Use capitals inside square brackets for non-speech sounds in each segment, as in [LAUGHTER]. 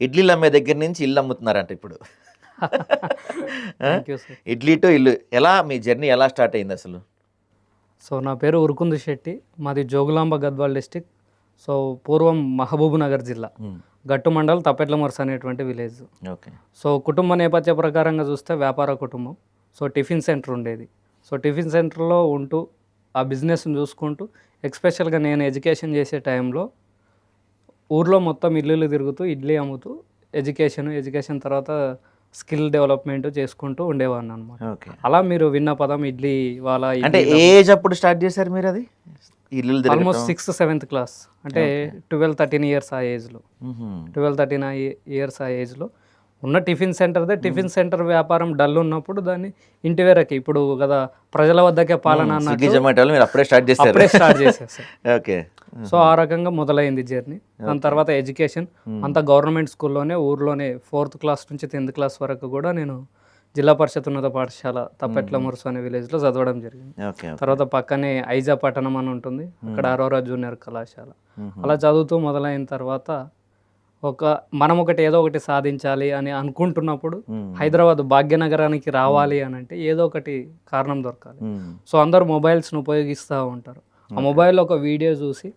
ఇడ్లీలు అమ్మే దగ్గర నుంచి ఇల్లు అమ్ముతున్నారంట ఇప్పుడు. [LAUGHS] ఇడ్లీ టు ఇల్లు. ఎలా మీ జర్నీ ఎలా స్టార్ట్ అయింది అసలు? సో నా పేరు ఉరుకుందు శెట్టి. మాది జోగులాంబ గద్వాల్ డిస్టిక్. సో పూర్వం మహబూబ్ నగర్ జిల్లా. గట్టు మండల్ తప్పెట్లమర్స్ అనేటువంటి విలేజ్. ఓకే. సో కుటుంబ నేపథ్య ప్రకారంగా చూస్తే వ్యాపార కుటుంబం. సో టిఫిన్ సెంటర్ ఉండేది. సో టిఫిన్ సెంటర్లో ఉంటూ ఆ బిజినెస్ని చూసుకుంటూ ఎక్స్పెషల్గా నేను ఎడ్యుకేషన్ చేసే టైంలో ఊర్లో మొత్తం ఇల్లులు తిరుగుతూ ఇడ్లీ అమ్ముతూ ఎడ్యుకేషన్ ఎడ్యుకేషన్ తర్వాత స్కిల్ డెవలప్మెంట్ చేసుకుంటూ ఉండేవాడిని అనమాట అలా మీరు విన్న పదం ఇడ్లీ వాళ్ళ అంటే ఏజ్ అప్పుడు స్టార్ట్ చేశారు మీరు అది? ఆల్మోస్ట్ సిక్స్త్ సెవెంత్ క్లాస్ అంటే ట్వెల్వ్ థర్టీన్ ఇయర్స్ ఆ ఏజ్లో ట్వెల్వ్ థర్టీన్ ఇయర్స్ ఆ ఏజ్లో ఉన్న టిఫిన్ సెంటర్దే టిఫిన్ సెంటర్ వ్యాపారం డల్ ఉన్నప్పుడు దాన్ని ఇంటి వరకే. ఇప్పుడు కదా ప్రజల వద్దకే పాలన మీరు అప్పుడే స్టార్ట్ అప్పుడే స్టార్ట్ [LAUGHS] ఓకే. సో ఆ రకంగా మొదలైంది జర్నీ. దాని తర్వాత ఎడ్యుకేషన్. అంత గవర్నమెంట్ స్కూల్లోనే ఊర్లోనే ఫోర్త్ క్లాస్ నుంచి టెన్త్ క్లాస్ వరకు కూడా నేను జిల్లా పరిషత్ ఉన్నత పాఠశాల తప్పెట్ల మురుసు అనే విలేజ్లో చదవడం జరిగింది. తర్వాత పక్కనే ఐజా పట్టణం అని ఉంటుంది. అక్కడ అరోరా జూనియర్ కళాశాల. అలా చదువుతూ మొదలైన తర్వాత ఒక మనం ఒకటి ఏదో ఒకటి సాధించాలి అని అనుకుంటున్నప్పుడు హైదరాబాద్ భాగ్యనగరానికి రావాలి అని అంటే ఏదో ఒకటి కారణం దొరకాలి. సో అందరూ మొబైల్స్ని ఉపయోగిస్తూ ఉంటారు. ఆ మొబైల్లో ఒక వీడియో చూసి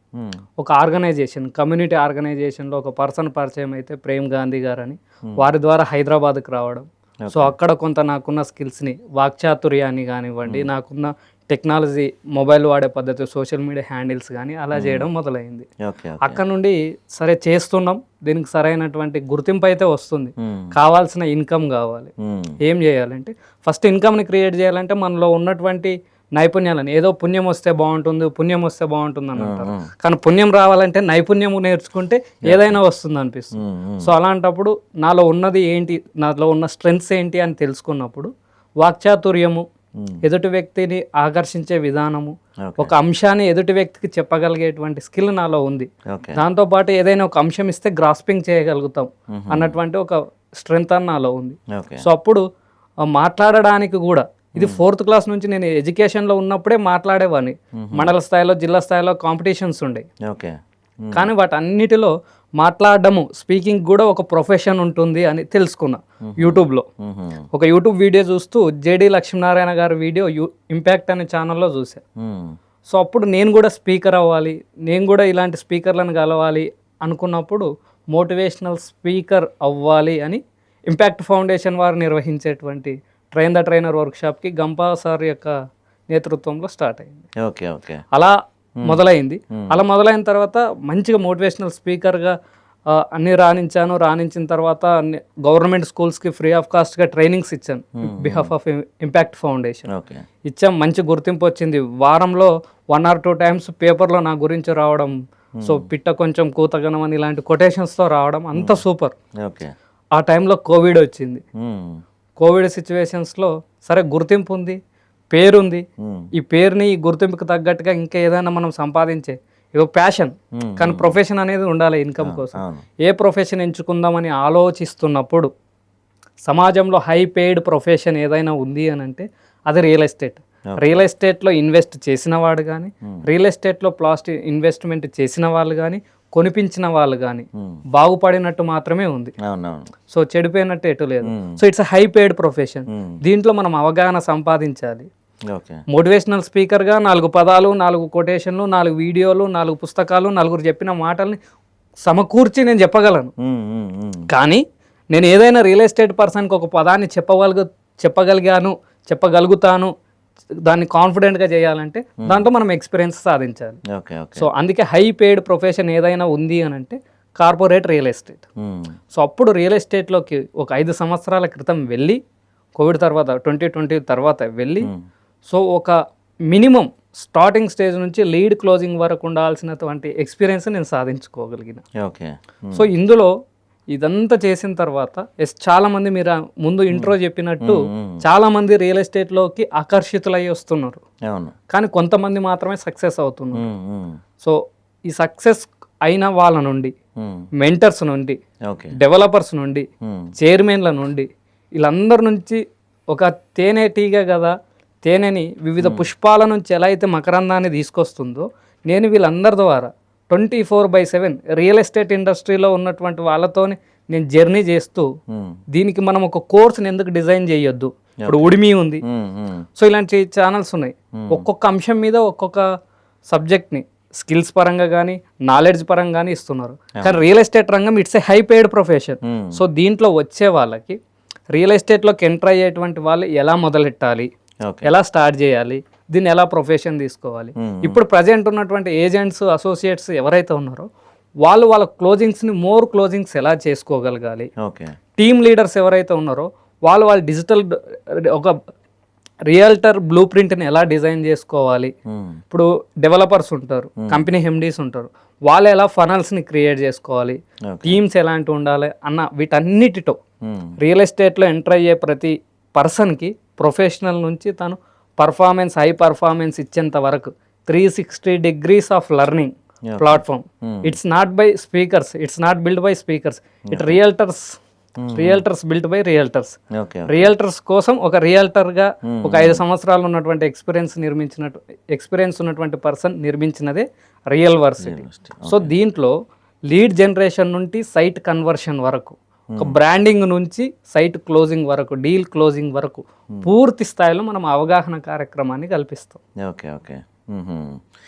ఒక ఆర్గనైజేషన్ కమ్యూనిటీ ఆర్గనైజేషన్లో ఒక పర్సన్ పరిచయం అయితే ప్రేమ్ గాంధీ గారు అని వారి ద్వారా హైదరాబాద్కి రావడం. సో అక్కడ కొంత నాకున్న స్కిల్స్ని వాక్చాతుర్యాన్ని కానివ్వండి నాకున్న టెక్నాలజీ మొబైల్ వాడే పద్ధతి సోషల్ మీడియా హ్యాండిల్స్ కానీ అలా చేయడం మొదలైంది. అక్కడ నుండి సరే చేస్తున్నాం దీనికి సరైనటువంటి గుర్తింపు అయితే వస్తుంది. కావాల్సిన ఇన్కమ్ కావాలి. ఏం చేయాలంటే ఫస్ట్ ఇన్కమ్ని క్రియేట్ చేయాలంటే మనలో ఉన్నటువంటి నైపుణ్యాలని ఏదో పుణ్యం వస్తే బాగుంటుంది పుణ్యం వస్తే బాగుంటుంది అని అంటారు. కానీ పుణ్యం రావాలంటే నైపుణ్యం నేర్చుకుంటే ఏదైనా వస్తుంది అనిపిస్తుంది. సో అలాంటప్పుడు నాలో ఉన్నది ఏంటి నాలో ఉన్న స్ట్రెంగ్స్ ఏంటి అని తెలుసుకున్నప్పుడు వాక్చాతుర్యము ఎదుటి వ్యక్తిని ఆకర్షించే విధానము ఒక అంశాన్ని ఎదుటి వ్యక్తికి చెప్పగలిగేటువంటి స్కిల్ నాలో ఉంది. దాంతోపాటు ఏదైనా ఒక అంశం ఇస్తే గ్రాస్పింగ్ చేయగలుగుతాం అన్నటువంటి ఒక స్ట్రెంగ్త్ అని నాలో ఉంది. సో అప్పుడు మాట్లాడడానికి కూడా ఇది ఫోర్త్ క్లాస్ నుంచి నేను ఎడ్యుకేషన్లో ఉన్నప్పుడే మాట్లాడేవాడిని మండల స్థాయిలో జిల్లా స్థాయిలో కాంపిటీషన్స్ ఉండే. కానీ వాటన్నిటిలో మాట్లాడడము స్పీకింగ్ కూడా ఒక ప్రొఫెషన్ ఉంటుంది అని తెలుసుకున్నా యూట్యూబ్లో. ఒక యూట్యూబ్ వీడియో చూస్తూ జేడి లక్ష్మీనారాయణ గారి వీడియో యూ ఇంపాక్ట్ అనే ఛానల్లో చూసా. సో అప్పుడు నేను కూడా స్పీకర్ అవ్వాలి నేను కూడా ఇలాంటి స్పీకర్లను కలవాలి అనుకున్నప్పుడు మోటివేషనల్ స్పీకర్ అవ్వాలి అని ఇంపాక్ట్ ఫౌండేషన్ వారు నిర్వహించేటువంటి ట్రైన్ ద ట్రైనర్ వర్క్షాప్కి గంపా సార్ యొక్క నేతృత్వంలో స్టార్ట్ అయింది. Okay okay. అలా మొదలైంది. అలా మొదలైన తర్వాత మంచిగా మోటివేషనల్ స్పీకర్గా అన్ని రాణించాను. రాణించిన తర్వాత గవర్నమెంట్ స్కూల్స్కి ఫ్రీ ఆఫ్ కాస్ట్గా ట్రైనింగ్స్ ఇచ్చాను. Behalf of Impact Foundation. ఇచ్చాం. మంచి గుర్తింపు వచ్చింది. వారంలో వన్ ఆర్ టూ టైమ్స్ పేపర్లో నా గురించి రావడం. సో పిట్ట కొంచెం కూతగనం అని ఇలాంటి కొటేషన్స్తో రావడం అంత సూపర్. ఆ టైంలో కోవిడ్ వచ్చింది. కోవిడ్ సిచ్యువేషన్స్లో సరే గుర్తింపు ఉంది. పేరుంది. ఈ పేరుని ఈ గుర్తింపుకి తగ్గట్టుగా ఇంకా ఏదైనా మనం సంపాదించే ఇదో ప్యాషన్. కానీ ప్రొఫెషన్ అనేది ఉండాలి ఇన్కమ్ కోసం. ఏ ప్రొఫెషన్ ఎంచుకుందామని ఆలోచిస్తున్నప్పుడు సమాజంలో హై పెయిడ్ ప్రొఫెషన్ ఏదైనా ఉంది అని అంటే అది రియల్ ఎస్టేట్. రియల్ ఎస్టేట్లో ఇన్వెస్ట్ చేసిన వాడు కానీ రియల్ ఎస్టేట్లో ప్లాస్టిక్ ఇన్వెస్ట్మెంట్ చేసిన వాళ్ళు కానీ కొనిపించిన వాళ్ళు కానీ బాగుపడినట్టు మాత్రమే ఉంది. సో చెడిపోయినట్టు ఎటు లేదు. So it's high paid profession. దీంట్లో మనం అవగాహన సంపాదించాలి. మోటివేషనల్ స్పీకర్గా నాలుగు పదాలు నాలుగు కొటేషన్లు నాలుగు వీడియోలు నాలుగు పుస్తకాలు నలుగురు చెప్పిన మాటల్ని సమకూర్చి నేను చెప్పగలను. కానీ నేను ఏదైనా రియల్ ఎస్టేట్ పర్సన్కి ఒక పదాన్ని చెప్పగలుగు చెప్పగలిగాను చెప్పగలుగుతాను దాన్ని కాన్ఫిడెంట్గా చేయాలంటే దాంట్లో మనం ఎక్స్పీరియన్స్ సాధించాలి. సో అందుకే హై పెయిడ్ ప్రొఫెషన్ ఏదైనా ఉంది అని అంటే కార్పొరేట్ రియల్ ఎస్టేట్. సో అప్పుడు రియల్ ఎస్టేట్లోకి ఒక ఐదు సంవత్సరాల క్రితం వెళ్ళి కోవిడ్ తర్వాత ట్వంటీ ట్వంటీ తర్వాత వెళ్ళి సో ఒక మినిమం స్టార్టింగ్ స్టేజ్ నుంచి లీడ్ క్లోజింగ్ వరకు ఉండాల్సినటువంటి ఎక్స్పీరియన్స్ నేను సాధించుకోగలిగిన. ఓకే. సో ఇందులో ఇదంతా చేసిన తర్వాత ఎస్ చాలా మంది మీరు ముందు ఇంట్రో చెప్పినట్టు చాలా మంది రియల్ ఎస్టేట్లోకి ఆకర్షితులై వస్తున్నారు. కానీ కొంతమంది మాత్రమే సక్సెస్ అవుతున్నారు. సో ఈ సక్సెస్ అయిన వాళ్ళ నుండి మెంటర్స్ నుండి డెవలపర్స్ నుండి చైర్మన్ల నుండి వీళ్ళందరి నుంచి ఒక తేనెటీగ కదా తేనెని వివిధ పుష్పాల నుంచి ఎలా అయితే మకరందాన్ని తీసుకొస్తుందో నేను వీళ్ళందరి ద్వారా twenty four by seven real estate ఇండస్ట్రీలో ఉన్నటువంటి వాళ్ళతోని నేను జర్నీ చేస్తూ. దీనికి మనం ఒక కోర్స్ని ఎందుకు డిజైన్ చేయొద్దు? ఇప్పుడు ఉడిమి ఉంది. సో ఇలాంటి ఛానల్స్ ఉన్నాయి. ఒక్కొక్క అంశం మీద ఒక్కొక్క సబ్జెక్ట్ని స్కిల్స్ పరంగా కానీ నాలెడ్జ్ పరంగా కానీ ఇస్తున్నారు. కానీ రియల్ ఎస్టేట్ రంగం it's a high paid profession. So దీంట్లో వచ్చే వాళ్ళకి రియల్ ఎస్టేట్లోకి ఎంటర్ అయ్యేటువంటి వాళ్ళు ఎలా మొదలెట్టాలి? ఎలా స్టార్ట్ చేయాలి? దీన్ని ఎలా ప్రొఫెషన్ తీసుకోవాలి. ఇప్పుడు ప్రజెంట్ ఉన్నటువంటి ఏజెంట్స్ అసోసియేట్స్ ఎవరైతే ఉన్నారో వాళ్ళు వాళ్ళ క్లోజింగ్స్ని మోర్ క్లోజింగ్స్ ఎలా చేసుకోగలగాలి? టీమ్ లీడర్స్ ఎవరైతే ఉన్నారో వాళ్ళు వాళ్ళ డిజిటల్ ఒక రియల్టర్ బ్లూ ప్రింట్ని ఎలా డిజైన్ చేసుకోవాలి. ఇప్పుడు డెవలపర్స్ ఉంటారు కంపెనీ హెమ్డీస్ ఉంటారు వాళ్ళు ఎలా ఫనల్స్ని క్రియేట్ చేసుకోవాలి? టీమ్స్ ఎలాంటి ఉండాలి? అన్న వీటన్నిటితో. రియల్ ఎస్టేట్లో ఎంటర్ అయ్యే ప్రతి పర్సన్కి ప్రొఫెషనల్ నుంచి తను పర్ఫార్మెన్స్ హై పర్ఫార్మెన్స్ ఇచ్చేంత వరకు three sixty degrees of learning. Platform. Hmm. It's not by speakers it's not build by speakers it realtors realtors build by realtors realtors కోసం ఒక రియల్టర్గా ఒక ఐదు సంవత్సరాలు ఉన్నటువంటి ఎక్స్పీరియన్స్ నిర్మించినట్టు ఎక్స్పీరియన్స్ ఉన్నటువంటి పర్సన్ నిర్మించినదే రియల్ వర్సిటీ సో దీంట్లో లీడ్ జనరేషన్ నుండి సైట్ కన్వర్షన్ వరకు ఒక బ్రాండింగ్ నుంచి సైట్ క్లోజింగ్ వరకు డీల్ క్లోజింగ్ వరకు పూర్తి స్థాయిలో మనం అవగాహన కార్యక్రమాన్ని కల్పిస్తాం. Okay okay.